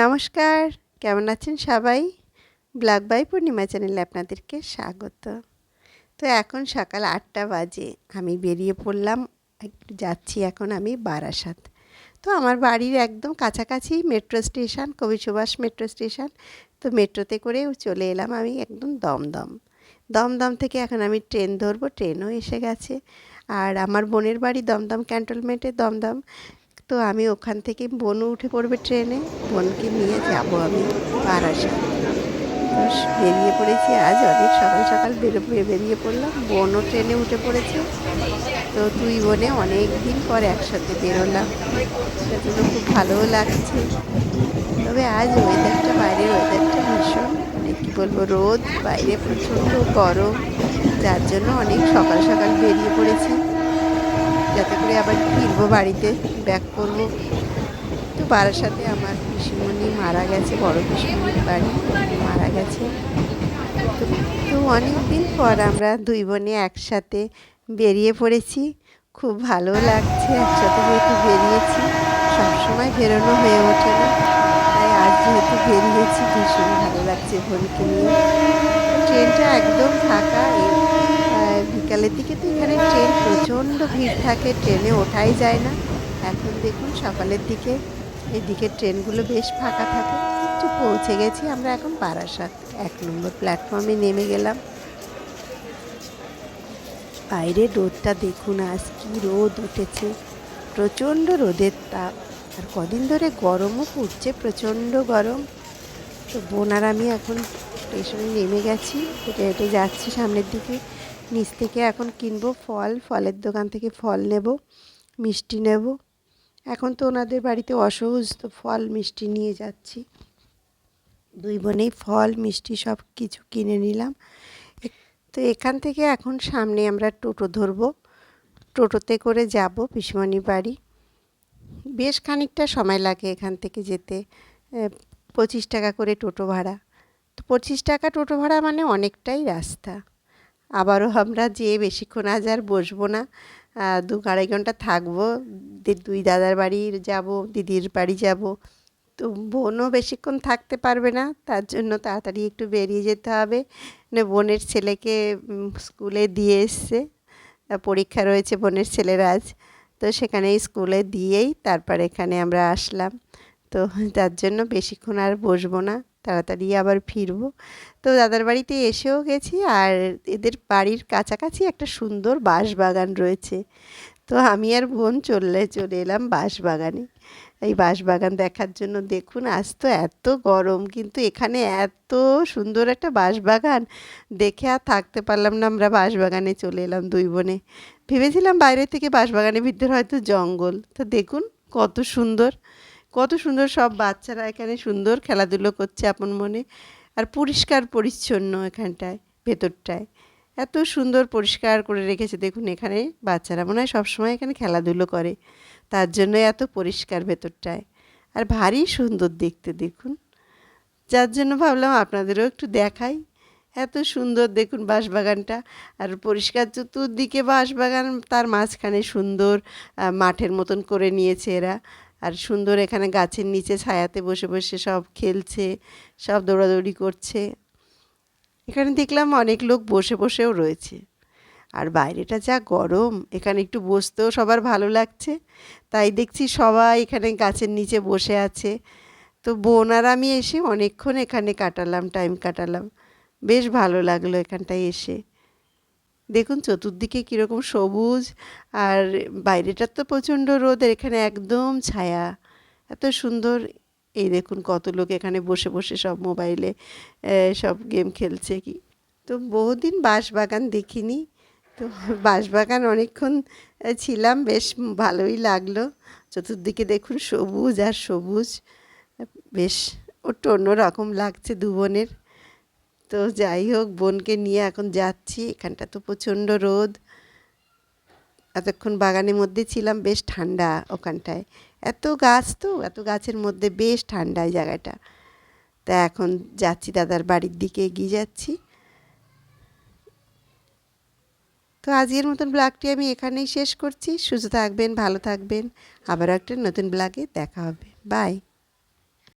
নমস্কার, কেমন আছেন সবাই? ব্ল্যাক বাই পূর্ণিমা চ্যানেলে আপনাদেরকে স্বাগত। তো এখন সকাল আটটা বাজে, আমি বেরিয়ে পড়লাম, একটু যাচ্ছি এখন আমি বারাসাত। তো আমার বাড়ির একদম কাছাকাছি মেট্রো স্টেশন, কবি সুভাষ মেট্রো স্টেশন। তো মেট্রোতে করেও চলে এলাম আমি একদম দমদম। দমদম থেকে এখন আমি ট্রেন ধরবো, ট্রেনও এসে গেছে। আর আমার বোনের বাড়ি দমদম ক্যান্টনমেন্টে দমদম। তো আমি ওখান থেকে বোনও উঠে পড়বে ট্রেনে। বোনকে নিয়ে যাব আমি বারাসাত তো বেরিয়ে পড়েছি আজ অনেক সকাল সকাল বেরিয়ে পড়লাম। বোনও ট্রেনে উঠে পড়েছে। তো দুই বোনে অনেক দিন পর একসাথে বেরোলাম। সেজন্য খুব ভালোও লাগছে। তবে আজ ওয়েদারটা বাইরের ওয়েদারটা ভীষণ। মানে কী বলব, রোদ, বাইরে প্রচণ্ড গরম। যার জন্য অনেক সকাল সকাল বেরিয়ে পড়েছি। যাতে করে আবার ফিরবো বাড়িতে ব্যাক করব। তো সাথে আমার পিসিমণি মারা গেছে, বড় পিসিমণির বাড়ি মারা গেছে। তো অনেক দিন পর আমরা দুই বোনে একসাথে বেরিয়ে পড়েছি। খুব ভালো লাগছে, একসাথে যেহেতু বেরিয়েছি, সবসময় বেরোনো হয়ে ওঠে না। তাই আজ যেহেতু বেরিয়েছি, ভীষণ ভালো লাগছে বোনকে নিয়ে। ট্রেনটা একদম ফাঁকা এই বিকালের দিকে তো এখানে ট্রেন প্রচণ্ড ভিড় থাকে, ট্রেনে ওঠাই যায় না। এখন দেখুন সকালের দিকে এদিকে ট্রেনগুলো বেশ ফাঁকা থাকে। একটু পৌঁছে গেছি আমরা এখন বারাসাত, এক নম্বর প্ল্যাটফর্মে নেমে গেলাম। বাইরে রোদটা দেখুন আজ কি রোদ উঠেছে, প্রচণ্ড রোদের তাপ। আর কদিন ধরে গরমও পড়ছে, প্রচণ্ড গরম। তো বোন আর আমি এখন স্টেশনে নেমে গেছি, হেঁটে হেঁটে যাচ্ছি সামনের দিকে। নিচ থেকে এখন কিনবো ফল, ফলের দোকান থেকে ফল নেব, মিষ্টি নেব। এখন তো ওনাদের বাড়িতে অসহজ, তো ফল, মিষ্টি নিয়ে যাচ্ছি। দুই বোনেই ফল, মিষ্টি সব কিছু কিনে নিলাম। তো এখান থেকে এখন সামনে আমরা টোটো ধরবো। টোটোতে করে যাব পিসমণি বাড়ি। বেশ খানিকটা সময় লাগে এখান থেকে যেতে। পঁচিশ টাকা করে টোটো ভাড়া। তো পঁচিশ টাকা টোটো ভাড়া মানে অনেকটাই রাস্তা। আবারও আমরা যেয়ে বেশিক্ষণ আজ আর বসবো না দু আড়াই ঘণ্টা থাকব দুই দাদার বাড়ি যাব, দিদির বাড়ি যাব, তো বোনও বেশিক্ষণ থাকতে পারবে না, তার জন্য তাড়াতাড়ি একটু বেরিয়ে যেতে হবে। মানে বোনের ছেলেকে স্কুলে দিয়ে এসছে পরীক্ষা রয়েছে বোনের ছেলের আজ, তো সেখানে স্কুলে দিয়েই তারপর এখানে আমরা আসলাম। তো তার জন্য বেশিক্ষণ আর বসবো না। তাড়াতাড়ি আবার ফিরবো। তো দাদার বাড়িতে এসেও গেছি আর এদের বাড়ির কাছাকাছি একটা সুন্দর বাঁশ বাগান রয়েছে। তো আমি আর বোন চললে, চলে এলাম বাঁশ বাগানে এই বাঁশ বাগান দেখার জন্য দেখুন, আজ তো এত গরম, কিন্তু এখানে এত সুন্দর একটা বাঁশ বাগান দেখে আর থাকতে পারলাম না, আমরা বাঁশ বাগানে চলে এলাম দুই বোনে। ভেবেছিলাম বাইরে থেকে বাঁশ বাগানের ভিতরে হয়তো জঙ্গল। তো দেখুন কত সুন্দর। কত সুন্দর সব বাচ্চারা এখানে সুন্দর খেলাধুলো করছে আপন মনে। আর পরিষ্কার পরিচ্ছন্ন এখানটায়, ভেতরটায়। এত সুন্দর পরিষ্কার করে রেখেছে দেখুন এখানে বাচ্চারা। মনে হয় সবসময় এখানে খেলাধুলো করে। তার জন্য এত পরিষ্কার ভেতরটায়। আর ভারী সুন্দর দেখতে দেখুন। যার জন্য ভাবলাম আপনাদেরও একটু দেখাই। এত সুন্দর দেখুন বাঁশবাগানটা। আর পরিষ্কার চতুর্দিকে বাঁশবাগান, তার মাঝখানে সুন্দর মাঠের মতন করে নিয়েছে এরা। আর সুন্দর এখানে গাছের নিচে ছায়াতে বসে বসে সব খেলছে, সব দৌড়াদৌড়ি করছে। এখানে দেখলাম অনেক লোক বসে বসেও রয়েছে। আর বাইরেটা যা গরম, এখানে একটু বসতেও সবার ভালো লাগছে। তাই দেখছি সবাই এখানে গাছের নিচে বসে আছে। তো বোন আর আমি এসে অনেকক্ষণ এখানে কাটালাম টাইম কাটালাম। বেশ ভালো লাগল এখানটায় এসে। দেখুন চতুর্দিকে কীরকম সবুজ আর বাইরেটার তো প্রচণ্ড রোদ এখানে একদম ছায়া। এত সুন্দর। এই দেখুন কত লোক এখানে বসে বসে সব মোবাইলে সব গেম খেলছে কি। তো বহুদিন বাঁশবাগান দেখিনি। তো বাঁশবাগান অনেকক্ষণ ছিলাম, বেশ ভালোই লাগল। চতুর্দিকে দেখুন সবুজ আর সবুজ। বেশ, একটু অন্যরকম লাগছে দু বোনের। তো যাই হোক, বোনকে নিয়ে এখন যাচ্ছি। এখানটা তো প্রচণ্ড রোদ। এতক্ষণ বাগানের মধ্যে ছিলাম, বেশ ঠান্ডা ওখানটায়। এত গাছ তো, এত গাছের মধ্যে বেশ ঠান্ডা এই জায়গাটা। তা এখন যাচ্ছি, দাদার বাড়ির দিকে এগিয়ে যাচ্ছি। তো আজকের মতন ব্লগটি আমি এখানেই শেষ করছি। সুস্থ থাকবেন, ভালো থাকবেন। আবারও একটা নতুন ব্লগে দেখা হবে। বাই।